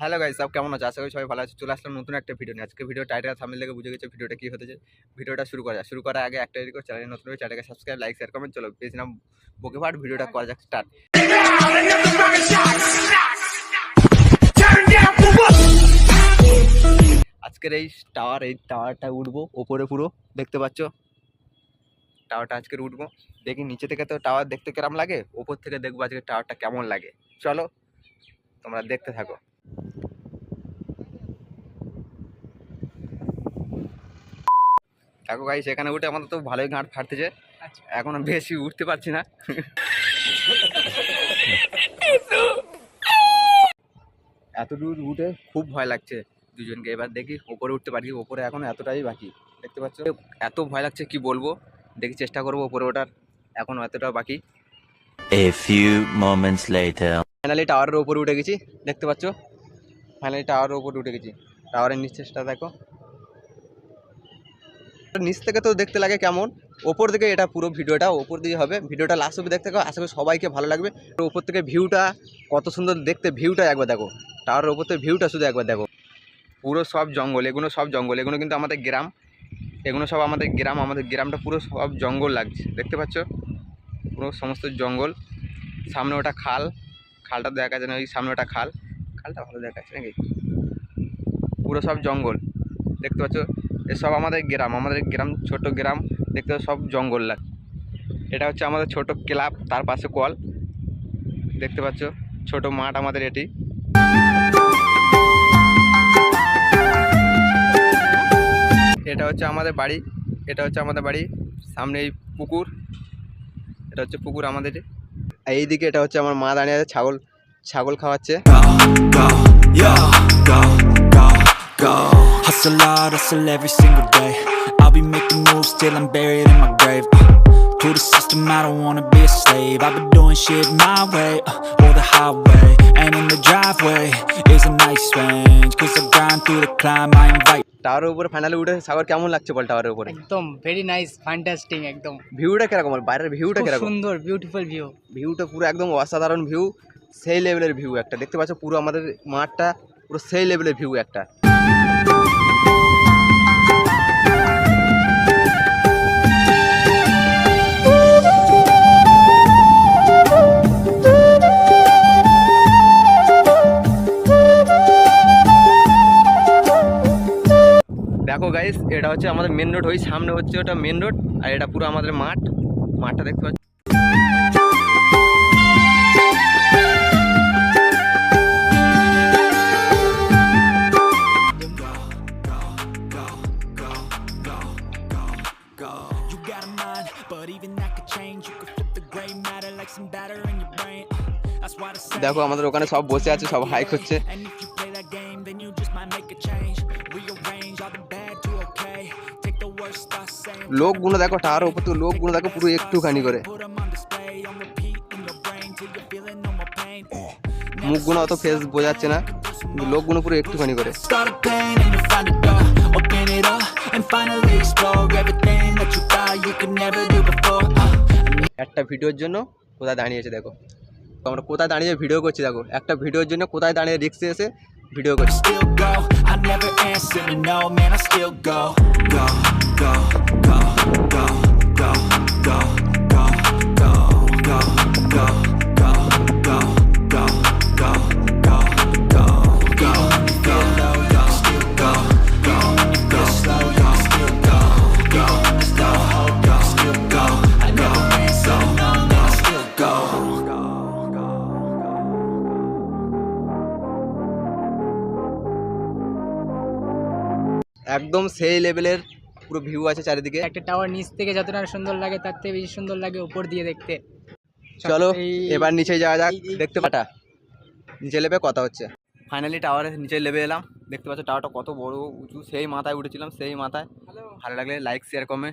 Hello guys, সব কেমন আছে? আশা করি সবাই ভালো আছে। চলে আসলাম নতুন একটা ভিডিও নিয়ে। আজকে ভিডিও টাইটেল থামলে দেখে বুঝে গেছে ভিডিওটা কি হতেছে ভিডিওটা শুরু করা শুরু করার আগে একটা রিকোয়েস্ট চ্যানেল নতুন চ্যানেলকে সাবস্ক্রাইব লাইক শেয়ার কমেন্ট চলো বেশি নাম বকে পাঠ ভিডিওটা করা যাক স্টার্ট আজকের এই টাওয়ার এই টাওয়ারটা উঠবো ওপরে পুরো, দেখতে পাচ্ছ? টাওয়ারটা আজকের উঠবো। দেখি নিচে থেকে তো টাওয়ার দেখতে কেমন লাগে? ওপর থেকে দেখব আজকে টাওয়ারটা কেমন লাগে। চলো, তোমরা দেখতে থাকো। দেখো গাই সেখানে উঠে আমাদের তো ভালোই ঘাট ফাটতেছে। আচ্ছা। এখন বেশি উঠতে পারছি না। এত দূর উঠে খুব ভয় লাগছে দুজনকে। এবার দেখি ওপরে উঠতে পারি ওপরে এখন এতটাই বাকি। দেখতে পাচ্ছ? এত ভয় লাগছে কি বলব? দেখি চেষ্টা করব ওপরে ওঠার। এখন এতটা বাকি। A few moments later. Finally টাওয়ারের উপরে উঠে গেছি। দেখতে পাচ্ছ? ফাইনালি টাওয়ারের ওপরে উঠে গেছি। টাওয়ারের নিচেটা দেখো। নিচ থেকে তো দেখতে লাগে কেমন। ওপর থেকে এটা পুরো ভিডিওটা, ওপর দিয়ে হবে। ভিডিওটা লাস্ট অব্দি দেখতে আশা করি সবাইকে ভালো লাগবে। ওপর থেকে ভিউটা কত সুন্দর দেখতে ভিউটা একবার দেখো। টাওয়ারের ওপর থেকে ভিউটা শুধু একবার দেখো। পুরো সব জঙ্গল, এগুলো সব জঙ্গল, এগুলো কিন্তু আমাদের গ্রাম। এগুলো সব আমাদের গ্রাম, আমাদের গ্রামটা পুরো সব জঙ্গল লাগছে। দেখতে পাচ্ছ? পুরো সমস্ত জঙ্গল। সামনে ওটা খাল। খালটা দেখা যায় না, ওই সামনে ওটা খাল। খালটা ভালো দেখা যাচ্ছে নাকি? পুরো সব জঙ্গল। দেখতে পাচ্ছ? এসব আমাদের গ্রাম আমাদের গ্রাম ছোট গ্রাম, দেখতে সব জঙ্গল লাগে এটা হচ্ছে আমাদের ছোট ক্লাব, তার পাশে কল। দেখতে পাচ্ছ, ছোট মাঠ আমাদের এটি। এটা হচ্ছে আমাদের বাড়ি, এটা হচ্ছে আমাদের বাড়ি, সামনে এই পুকুর। এটা হচ্ছে পুকুর আমাদের। এইদিকে এটা হচ্ছে আমার মা দাঁড়িয়ে আছে, ছাগল ছাগল খাওয়াচ্ছে। Hustle hard, hustle every single day. I'll be making moves till I'm buried in my grave. Uh, to the system, I don't wanna be a slave. I've been doing shit my way, uh, or the highway. And in the driveway is a nice range. Cause I grind through the climb, I invite. টাওয়ারের উপরে finally উঠে সাগর কেমন লাগছে বল টাওয়ারের উপরে একদম very nice fantastic একদম ভিউটা কীরকম বল বাইরের ভিউটা কীরকম সুন্দর বিউটিফুল ভিউ ভিউটা পুরো একদম অসাধারণ ভিউ সেই লেভেলের ভিউ একটা দেখতে পাচ্ছ পুরো আমাদের মাঠটা পুরো সেই লেভেলের ভিউ একটা দেখো গাইস এটা হচ্ছে আমাদের মেন রোড ওই সামনে হচ্ছে ওটা মেন রোড আর এটা পুরো আমাদের মাঠ। মাঠটা দেখতে পাচ্ছি দেখো আমাদের ওখানে সব বসে আছে সব হাইক হচ্ছে। লোকগুলো দেখো তার উপর তো লোকগুলো দেখো পুরো একটুখানি করে। মুখগুলো অত ফেস বোঝাচ্ছে না লোকগুলো পুরো একটুখানি করে। একটা ভিডিওর জন্য কোথায় দাঁড়িয়েছে দেখো। আমরা কোথায় দাঁড়িয়ে ভিডিও করছি দেখো। একটা ভিডিওর জন্য কোথায় দাঁড়িয়ে রিক্সে এসে ভিডিও করছি। একদম সেই লেভেলের পুরো ভিউ আছে চারিদিকে একটা টাওয়ার নিচ থেকে যতটা সুন্দর লাগে তার থেকে বেশি সুন্দর লাগে উপর দিয়ে দেখতে চলো এবার নিচে যাওয়া যাক দেখতে পাটা নিচে লেবে কথা হচ্ছে। ফাইনালি টাওয়ারের নিচে লেবে এলাম দেখতে পাচ্ছ টাওয়ারটা কত বড় উঁচু সেই মাথায় উঠেছিলাম সেই মাথায়। ভালো লাগলে লাইক শেয়ার কমে